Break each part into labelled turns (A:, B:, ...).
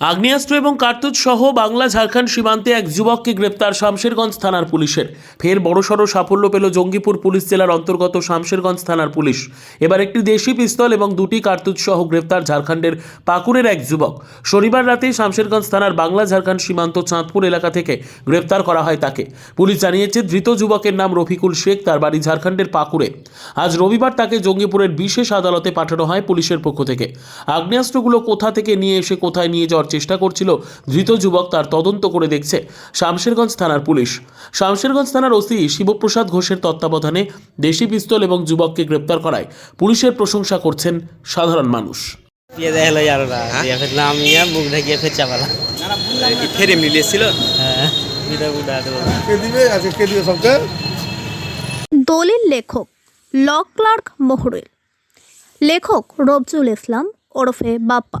A: আগ্নেয়াস্ত্র এবং কার্তুজ সহ বাংলা ঝাড়খণ্ড সীমান্তে এক যুবককে গ্রেপ্তার শামশেরগঞ্জ থানার পুলিশের। ফের বড়সড় সাফল্য পেল জঙ্গিপুর পুলিশ জেলার অন্তর্গত শামশেরগঞ্জ থানার পুলিশ। এবার একটি দেশি পিস্তল এবং দুটি কার্তুজ সহ গ্রেপ্তার ঝাড়খণ্ডের পাকুড়ের এক যুবক। শনিবার রাতে শামশেরগঞ্জ থানার বাংলা ঝাড়খণ্ড সীমান্ত চাঁদপুর এলাকা থেকে গ্রেপ্তার করা হয় তাকে। পুলিশ জানিয়েছে, ধৃত যুবকের নাম রফিকুল শেখ, তার বাড়ি ঝাড়খণ্ডের পাকুড়ে। আজ রবিবার তাকে জঙ্গিপুরের বিশেষ আদালতে পাঠানো হয় পুলিশের পক্ষ থেকে। আগ্নেয়াস্ত্রগুলো কোথা থেকে নিয়ে এসে কোথায় নিয়ে যাওয়ার দেওয়ার চেষ্টা করছিল। ধৃত যুবক তার তদন্ত করে দেখছে। শামশেরগঞ্জ থানার পুলিশ। শামশেরগঞ্জ থানার ওসি শিবপ্রসাদ ঘোষের তত্ত্বাবধানে দেশি পিস্তল এবং যুবককে গ্রেপ্তার করায় পুলিশের প্রশংসা করছেন সাধারণ মানুষ।
B: হ্যাঁ?
C: দলিল লেখক লক ক্লার্ক মোহরেল। লেখক রবজুল ইসলাম ওরফে Bappa.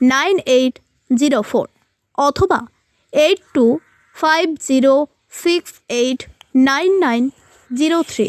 C: nine eight zero four অথবা eight two five zero six eight nine nine zero three